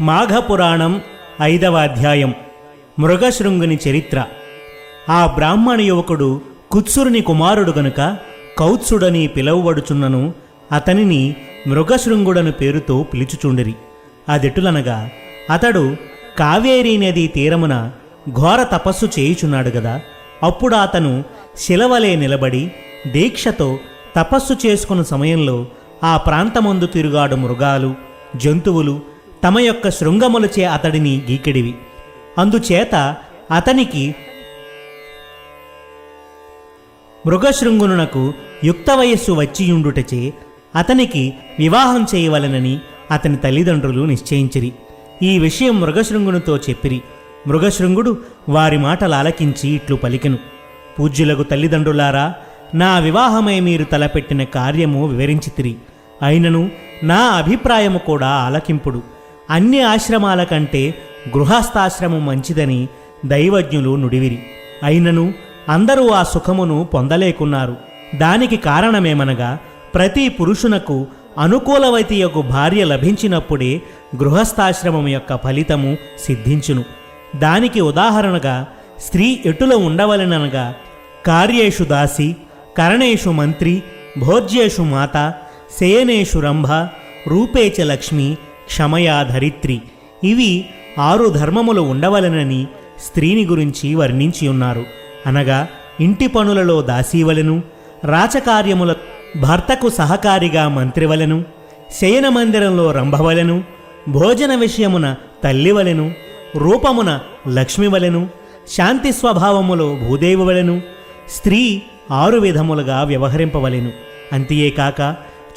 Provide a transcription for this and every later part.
మాఘపురాణం ఐదవ అధ్యాయం. మృగశృంగుని చరిత్ర. ఆ బ్రాహ్మణ యువకుడు కుత్సురుని కుమారుడు గనుక కౌత్సుడని పిలువబడుచున్నను అతనిని మృగశృంగుడను పేరుతో పిలుచుచుండిరి. అదెటులనగా అతడు కావేరీ నదీ తీరమున ఘోర తపస్సు చేయుచున్నాడు గదా. అప్పుడు అతను శిలవలే నిలబడి దీక్షతో తపస్సు చేసుకున్న సమయంలో ఆ ప్రాంతమందు తిరుగాడు మృగాలు జంతువులు తమ యొక్క శృంగములచే అతడిని గీకెడివి. అందుచేత అతనికి మృగశృంగునునకు యుక్త వయస్సు వచ్చియుండుటచే అతనికి వివాహం చేయవలెనని అతని తల్లిదండ్రులు నిశ్చయించిరి. ఈ విషయం మృగశృంగునితో చెప్పిరి. మృగశృంగుడు వారి మాటలు ఆలకించి ఇట్లు పలికెను. పూజ్యులకు తల్లిదండ్రులారా నా వివాహమై మీరు తలపెట్టిన కార్యము వివరించితిరి. అయినను నా అభిప్రాయము కూడా ఆలకింపుడు. అన్ని ఆశ్రమాల కంటే గృహస్థాశ్రమం మంచిదని దైవజ్ఞులు నుడివిరి. అయినను అందరూ ఆ సుఖమును పొందలేకున్నారు. దానికి కారణమేమనగా ప్రతి పురుషునకు అనుకూలవతి యొక్క భార్య లభించినప్పుడే గృహస్థాశ్రమం యొక్క ఫలితము సిద్ధించును. దానికి ఉదాహరణగా స్త్రీ ఎటుల ఉండవలెననగా కార్యేషు దాసి కరణేషు మంత్రి భోజ్యేషు మాత శయనేషు రంభ రూపేచ లక్ష్మి క్షమయా ధరిత్రి ఇవి ఆరు ధర్మములు ఉండవలెనని స్త్రీని గురించి వర్ణించి ఉన్నారు. అనగా ఇంటి పనులలో దాసీవలను రాచకార్యముల భర్తకు సహకారిగా మంత్రివలను శయన మందిరంలో రంభవలెను భోజన విషయమున తల్లివలెను రూపమున లక్ష్మివలెను శాంతి స్వభావములో భూదేవివలెను స్త్రీ ఆరు విధములుగా వ్యవహరింపవలెను. అంతేకాక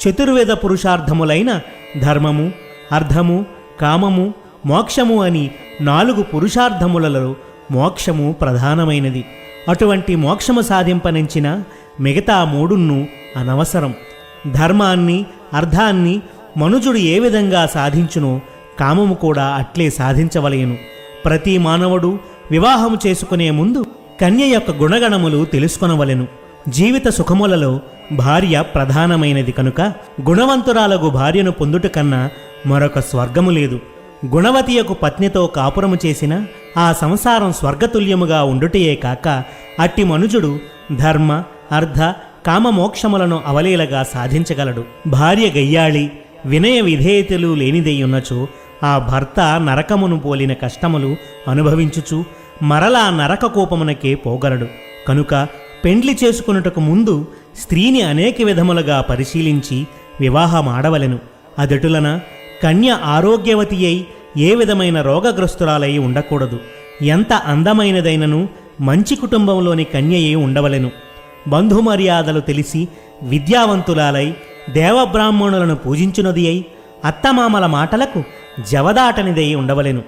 చతుర్వేద పురుషార్థములైన ధర్మము అర్థము కామము మోక్షము అని నాలుగు పురుషార్థములలో మోక్షము ప్రధానమైనది. అటువంటి మోక్షము సాధింపనించిన మిగతా మూడును అనవసరం. ధర్మాన్ని అర్థాన్ని మనుజుడు ఏ విధంగా సాధించునో కామము కూడా అట్లే సాధించవలయను ప్రతి మానవుడు వివాహము చేసుకునే ముందు కన్య యొక్క గుణగణములు తెలుసుకొనవలెను. జీవిత సుఖములలో భార్య ప్రధానమైనది కనుక గుణవంతురాలకు భార్యను పొందుట కన్నా మరొక స్వర్గము లేదు. గుణవతియకు పత్నితో కాపురము చేసిన ఆ సంసారం స్వర్గతుల్యముగా ఉండుటయే కాక అట్టి మనుజుడు ధర్మ అర్ధ కామమోక్షములను అవలీలగా సాధించగలడు. భార్య గయ్యాళి వినయ విధేయతలు లేనిదయ్యున్నచో ఆ భర్త నరకమును పోలిన కష్టములు అనుభవించుచు మరలా నరక కోపమునకే పోగలడు. కనుక పెండ్లి చేసుకున్నటకు ముందు స్త్రీని అనేక విధములుగా పరిశీలించి వివాహమాడవలెను. అదటులన కన్య ఆరోగ్యవతి అయి ఏ విధమైన రోగగ్రస్తురాలై ఉండకూడదు. ఎంత అందమైనదైనను మంచి కుటుంబంలోని కన్యయే ఉండవలెను. బంధుమర్యాదలు తెలిసి విద్యావంతులాలై దేవబ్రాహ్మణులను పూజించునది అయి అత్తమామల మాటలకు జవదాటనిదై ఉండవలెను.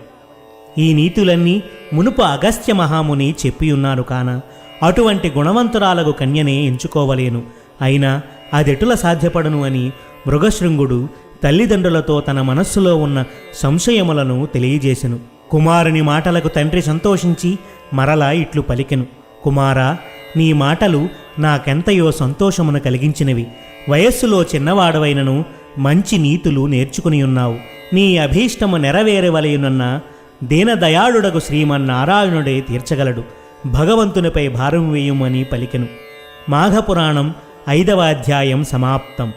ఈ నీతులన్నీ మునుపు అగస్త్య మహాముని చెప్పియున్నారు కాన అటువంటి గుణవంతురాలకు కన్యనే ఎంచుకోవలేను. అయినా అదెటుల సాధ్యపడను అని మృగశృంగుడు తల్లిదండ్రులతో తన మనస్సులో ఉన్న సంశయములను తెలియజేసెను. కుమారుని మాటలకు తండ్రి సంతోషించి మరలా ఇట్లు పలికెను. కుమారా నీ మాటలు నాకెంతయో సంతోషమును కలిగించినవి. వయస్సులో చిన్నవాడవైనను మంచి నీతులు నేర్చుకుని ఉన్నావు. నీ అభీష్టము నెరవేరవలయునన్న దీనదయాళుడకు శ్రీమన్నారాయణుడే తీర్చగలడు. భగవంతునిపై భారం వేయుమని పలికెను. మాఘపురాణం ఐదవ అధ్యాయం సమాప్తం.